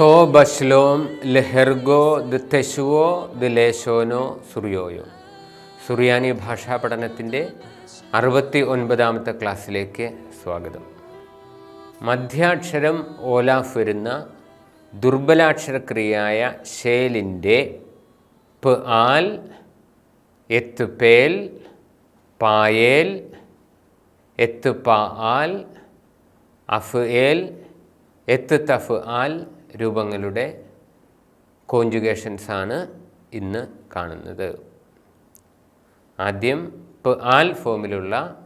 തോ ബശ്ലോം ലെഹെർഗോ the തെശുവോ the ലേശോനോ സുറിയോയോ. സുറിയാനി ഭാഷാ പഠനത്തിന്റെ അറുപത്തി ഒൻപതാമത്തെ ക്ലാസ്സിലേക്ക് സ്വാഗതം. മധ്യാക്ഷരം ഓലാഫ് വരുന്ന ദുർബലാക്ഷരക്രിയയായ ഷേലിന്റെ പ് ആൽ എത്ത് പേൽ പായേൽ എത്ത് പ ആൽ അഫ് ഏൽ എത്ത് തഫ് ആൽ രൂപങ്ങളുടെ കോഞ്ചുഗേഷൻസാണ് ഇന്ന് കാണുന്നത്. ആദ്യം ആൽ ഫോമിലുള്ള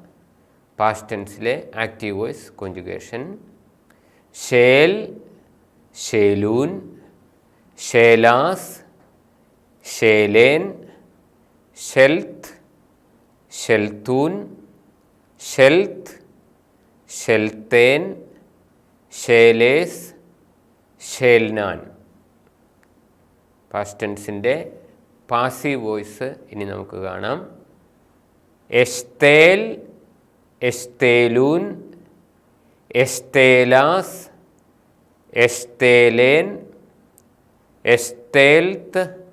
പാസ്റ്റൻസിലെ ആക്റ്റീവ് വോയ്സ് കോഞ്ചുഗേഷൻ. ഷേൽ ഷേലൂൻ ഷേലാസ് ഷേലേൻ ഷെൽത്ത് ഷെൽത്തൂൻ ഷെൽത്ത് ഷെൽത്തേൻ ഷേലേസ് ഷേൽനാൻ. പാസ്റ്റൻസിന്റെ പാസി വോയിസ് ഇനി നമുക്ക് കാണാം. എസ്തേൽ എസ്തേലൂൻ എസ്തേലാസ് എസ്തേലേൻ എസ്തേൽത്ത്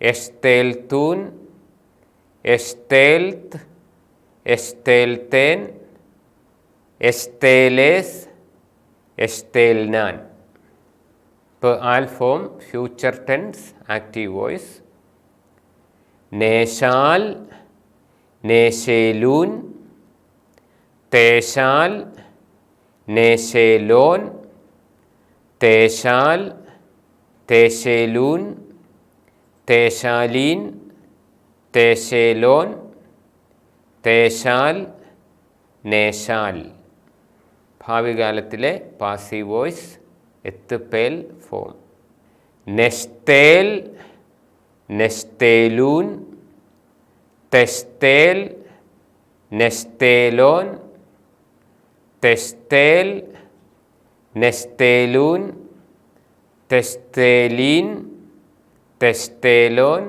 എസ്തേൽത്തൂൻ എസ്തേൽത്ത് എസ്തേൽത്തേൻ എസ്തേലേസ് എസ്തേൽനാൻ. ഇപ്പോൾ all form future tense active voice. നേശാൽ നേശേലൂൻ. തേശാൽ നേശേലോൻ. തേശാൽ തേശേലൂൻ. തേശാലീൻ തേശേലോൻ. തേശാൽ നേശാൽ. ഭാവികാലത്തിലെ പാസീവ് വോയിസ്. എത്തുപേൽ ഫോം. നെസ്തേൽ നെസ്തേലൂൻ തെസ്തേൽ നെസ്തേലോൻ തെസ്തേൽ നെസ്തേലൂൻ തെസ്തേലീൻ തെസ്തേലോൻ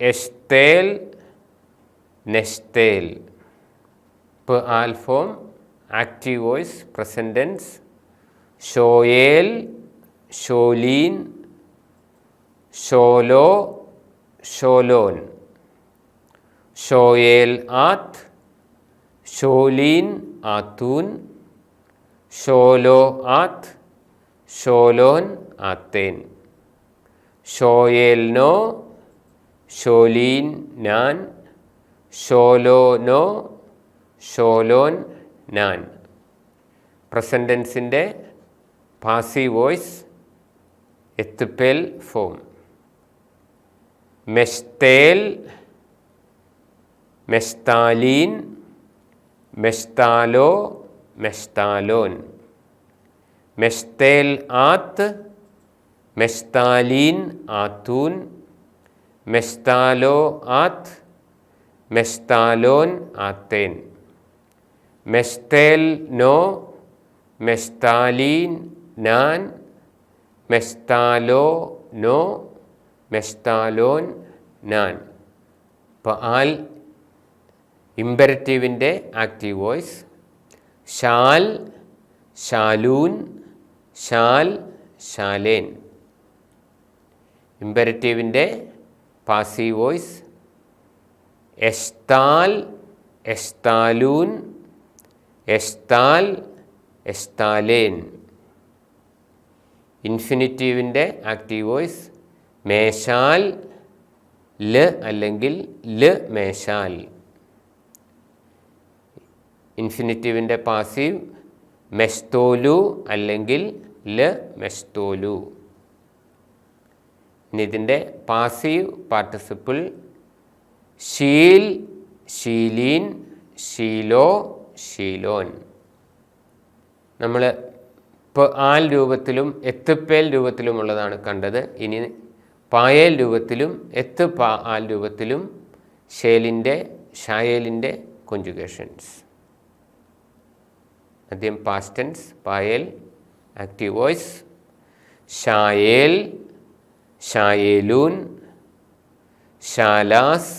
എസ്തേൽ നെസ്തേൽ. ഇപ്പോൾ ആൽഫോം ആക്റ്റീവ് വോയിസ് പ്രസന്റൻസ് ഷോയേൽ ഷോലീൻ ഷോലോ ഷോലോൻ. ഷോയേൽ ആത്ത് ഷോലീൻ ആത്തൂൻ. ഷോലോ ആത്ത് ഷോലോൻ ആത്തേൻ. ഷോയേൽ നോ ഷോലീൻ നാൻ. ഷോലോ നോ ഷോലോൻ നാൻ. പ്രസന്റൻസിന്റെ പാസീവ് വോയിസ് എത്തുപ്പേൽ ഫോം മെഷ്തേൽ മെഷ്താലീൻ മെഷ്താലോ മെഷ്താലോൻ മെഷ്തേൽ ആത്ത് മെഷ്താലീൻ ആത്തൂൻ മെഷ്താലോ ആത്ത് മെഷ്താലോൻ ആത്തേൻ മെഷ്തേൽ നോ മെസ്താലീൻ നാൻ മെസ്താലോ നോ മെസ്താലോൻ നാൻ. ഇപ്പോൾ ആൽ ഇമ്പരറ്റീവിന്റെ ആക്റ്റീവ് വോയിസ്. ഷാൽ ഷാലൂൻ ഷാൽ ഷാലേൻ. ഇമ്പരറ്റീവിന്റെ പാസീവ് വോയിസ്. എസ്താൽ എസ്താലൂൻ എസ്താൽ എസ്താലേൻ ഇൻഫിനിറ്റീവിന്റെ ആക്റ്റീവ് വോയിസ് മേശാൽ ല അല്ലെങ്കിൽ ല മേശാൽ. ഇൻഫിനിറ്റീവിന്റെ പാസീവ് മെസ്തോലു അല്ലെങ്കിൽ ല മെസ്തോലു ഇതിന്റെ പാസീവ് പാർട്ടിസിപ്പിൾ ഷീൽ ഷീലീൻ ഷീലോ ഷീലോൻ. നമ്മൾ ഇപ്പോൾ ആൽ രൂപത്തിലും എത്തുപ്പേൽ രൂപത്തിലുമുള്ളതാണ് കണ്ടത്. ഇനി പായേൽ രൂപത്തിലും എത്ത് പാ ആൽ രൂപത്തിലും ഷേലിന്റെ ഷായേലിന്റെ കൊഞ്ചുഗേഷൻസ് ആദ്യം പാസ്റ്റൻസ് പായേൽ ആക്റ്റീവ് വോയ്സ് ഷായേൽ ഷായേലൂൻ ഷാലാസ്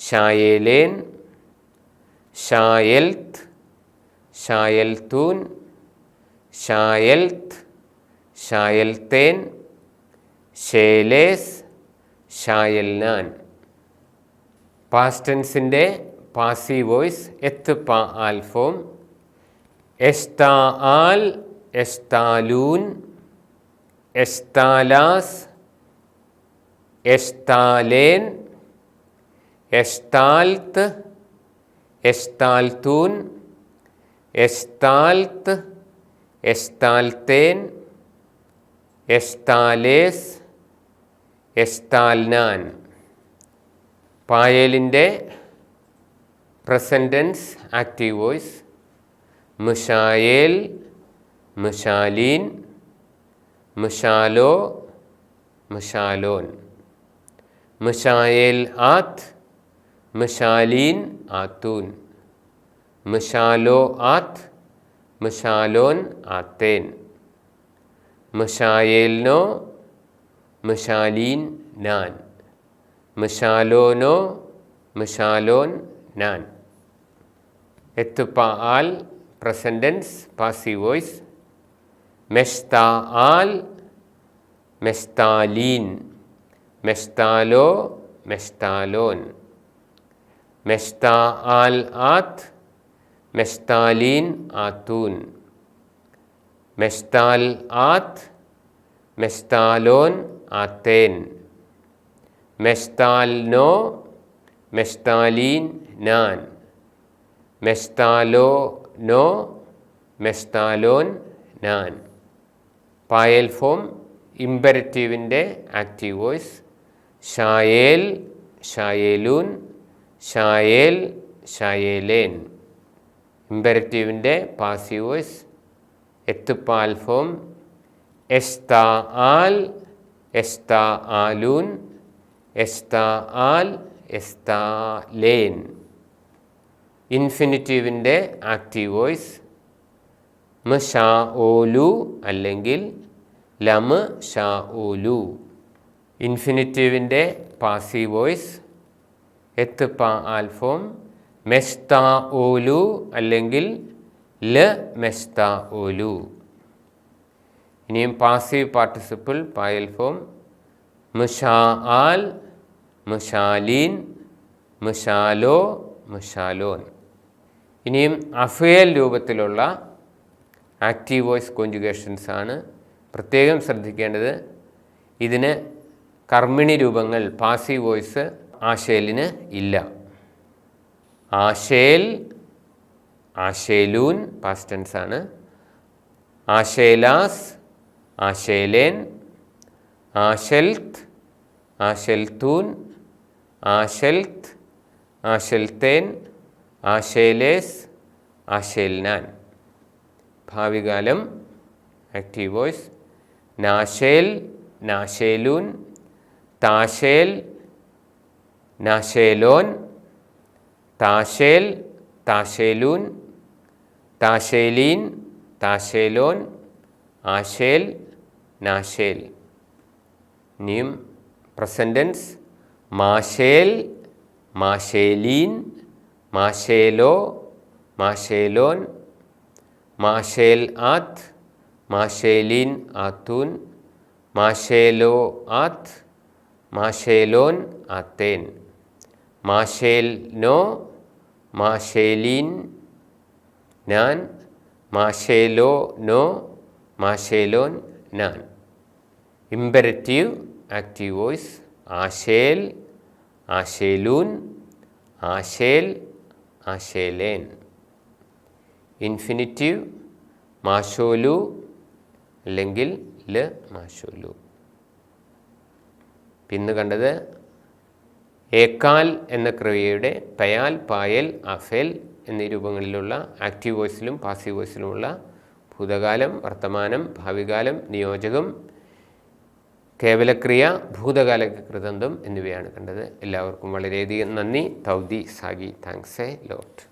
ഷായേലേൻ ഷായൽത്ത് ഷായൽത്തൂൻ ഷായൽത്ത് ഷായൽത്തേൻ ഷേലേസ് ഷായൽനാൻ. പാസ്റ്റൻസിന്റെ പാസി വോയ്സ് എത്ത് പാ ആൽഫോം എസ്താ ആൽ എസ്താലൂൻ എസ്താലാസ് എസ്താലേൻ എസ്താൽത്ത് എസ്താൽത്തൂൻ എസ്താൽത്ത് എസ്താൽത്തേൻ എസ്താലേസ് എസ്താൽനാൻ. പായലിന്റെ പ്രസന്റൻസ് ആക്റ്റീവ് വോയിസ്. മുഷായേൽ മുഷാലീൻ മുഷാലോ മുഷാലോൻ. മുഷായേൽ ആത്ത് മുഷാലീൻ ആത്തൂൻ. മുഷാലോ ആത്ത് മുഷാലോൻ ആത്തേൻ. മുഷായേൽനോ മഷാലീൻ നാൻ. മഷാലോനോ മഷാലോൻ നാൻ. എത്തുപ്പ ആൽ പ്രസന്റൻസ് പാസീവ് വോയിസ്. മെഷ്ത ആൽ മെസ്താലീൻ മെസ്താലോ മെസ്താലോൻ മെസ്ത ആൽ ആത്ത് മെസ്താലീൻ ആത്തൂൻ. മെസ്താൽ ആത്ത് മെസ്താലോൻ ആത്തേൻ. മെസ്താൽ നോ മെസ്താലീൻ നാൻ. മെസ്താലോ നോ മെസ്താലോൻ നാൻ. പായൽ ഫോം ഇമ്പരറ്റീവിന്റെ ആക്റ്റീവ് വോയിസ്. ഷായേൽ ഷായേലൂൻ ഷായേൽ ഷായേലേൻ. ഇമ്പരറ്റീവിന്റെ പാസീവ് വോയിസ് എത്തുപ്പാൽ ഫോം എസ്ത ആൽ എസ്ത ആലൂൻ എസ്ത ആൽ എസ്താ ലേൻ. ഇൻഫിനിറ്റീവിന്റെ ആക്റ്റീവ് വോയിസ് മ ഷാ ഓലു അല്ലെങ്കിൽ ലമ് ഷാ ഓലു ഇൻഫിനിറ്റീവിന്റെ പാസീവ് വോയിസ് എത്ത് പ ആൽഫോം മെസ്താ ഓലു അല്ലെങ്കിൽ ല മെസ്താ ഓലു ഇനിയും പാസീവ് പാർട്ടിസിപ്പിൾ പായൽ ഫോം മുഷാ ആൽ മുഷാലീൻ മുഷാലോ മുഷാലോൻ ഇനിയും അഫയൽ രൂപത്തിലുള്ള ആക്റ്റീവ് വോയിസ് കോഞ്ചുഗേഷൻസ് ആണ് പ്രത്യേകം ശ്രദ്ധിക്കേണ്ടത്. ഇതിന് കർമ്മിണി രൂപങ്ങൾ പാസീവ് വോയിസ് ആശയലിന് ഇല്ല. ആശേൽ ആശേലൂൻ ടെൻസ് ആണ്. ആശേലാസ് ആശേലേൻ ആശെൽത്ത് ആശെൽത്തൂൻ ആശെൽത്ത് ആശെൽത്തേൻ ആശേലേസ് ആശേൽനാൻ. ഭാവികാലം ആക്റ്റീവ് വോയ്സ് നാശേൽ നാശേലൂൻ. താശേൽ നാശേലോൻ. താശേൽ താശേലൂൻ താശേലീൻ താശേലോൻ ആശേൽ നാശേൽ ഇനിയും പ്രസന്റൻസ് മാശേൽ മാശേലീൻ മാശേലോ മാശേലോൻ മാഷേൽ ആത്ത് മാഷേലീൻ ആത്തൂൻ മാഷേലോ ആത്ത് മാഷേലോൻ ആത്തേൻ. മാഷേൽ നോ മാഷേലീൻ ഞാൻ മാഷേലോ നോ മാഷേലോൻ ഞാൻ ഇമ്പരറ്റീവ് ആക്റ്റീവ് വോയിസ് ആശേൽ ആശേലൂൻ ആശേൽ ആശേലേൻ ഇൻഫിനിറ്റീവ് മാഷോലു അല്ലെങ്കിൽ ല മാഷോലു. പിന്നെ കണ്ടത് ഏക്കാൽ എന്ന ക്രിയയുടെ പയാൽ പായൽ അഫേൽ എന്നീ രൂപങ്ങളിലുള്ള ആക്റ്റീവ് വോയ്സിലും പാസീവ് വോയ്സിലുമുള്ള ഭൂതകാലം വർത്തമാനം ഭാവികാലം നിയോജകം കേവലക്രിയ ഭൂതകാല കൃതന്തം എന്നിവയാണ് കണ്ടത്. എല്ലാവർക്കും വളരെയധികം നന്ദി. തൗദി സാഗി. Thanks a lot.